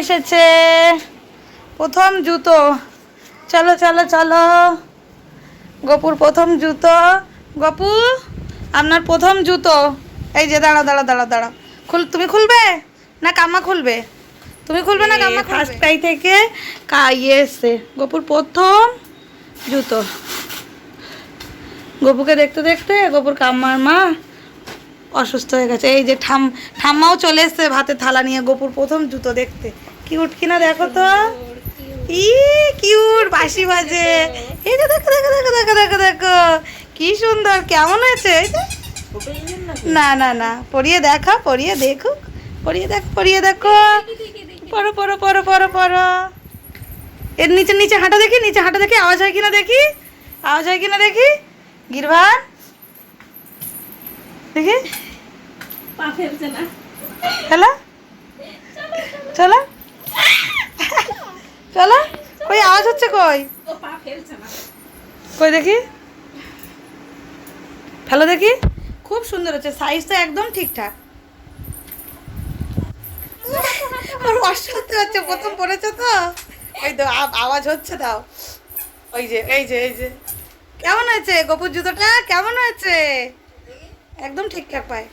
এসেছে। প্রথম জুতো। চলো চলো চলো। গপুর প্রথম জুতো। গপু আপনার প্রথম জুতো। এই যে দাঁড়া দাঁড়া দাঁড়া দাঁড়া খুল তুমি খুলবে? না কাম্মা খুলবে? তুমি খুলবে না কাম্মা ফার্স্ট ক্রাই থেকে কা ইয়ে এসছে। গপুর প্রথম জুতো। গপুকে দেখতে দেখতে গপুর কাম্মার মা অসুস্থ হয়ে গেছে। এই যে ঠাম, ঠাম্মাও চলে এসছে ভাতে থালা নিয়ে গোপুর প্রথম জুতো দেখতে। কিউট কিনা দেখো তো। ই, কিউট বাসি বাজে। এই যে দেখো দেখো দেখো দেখো দেখো দেখো। কি সুন্দর, কেমন যে। না না না পড়িয়ে দেখা পড়িয়ে দেখুক। পড়িয়ে দেখো পড়িয়ে দেখো। পড়ো পড়ো পড়ো পড়ো পড়ো এর নিচে নিচে হাঁটা দেখি, নিচে হাঁটা দেখি, আওয়াজ হয় কিনা দেখি? আওয়াজ হয় কিনা দেখি? গিরভান দেখি? চলো। চলো। চলো। কই আওয়াজ হচ্ছে কই? কই দেখি? ভালো দেখি। খুব সুন্দর হচ্ছে সাইজটা একদম ঠিকঠাক। আর অসহ্য হচ্ছে প্রথম পড়েছে তো? ওই তো আওয়াজ হচ্ছে দাও। ওই যে এই যে এই যে। কেমন হয়েছে গোপুর জুতোটা? কেমন হয়েছে? একদম ঠিকঠাক পায়।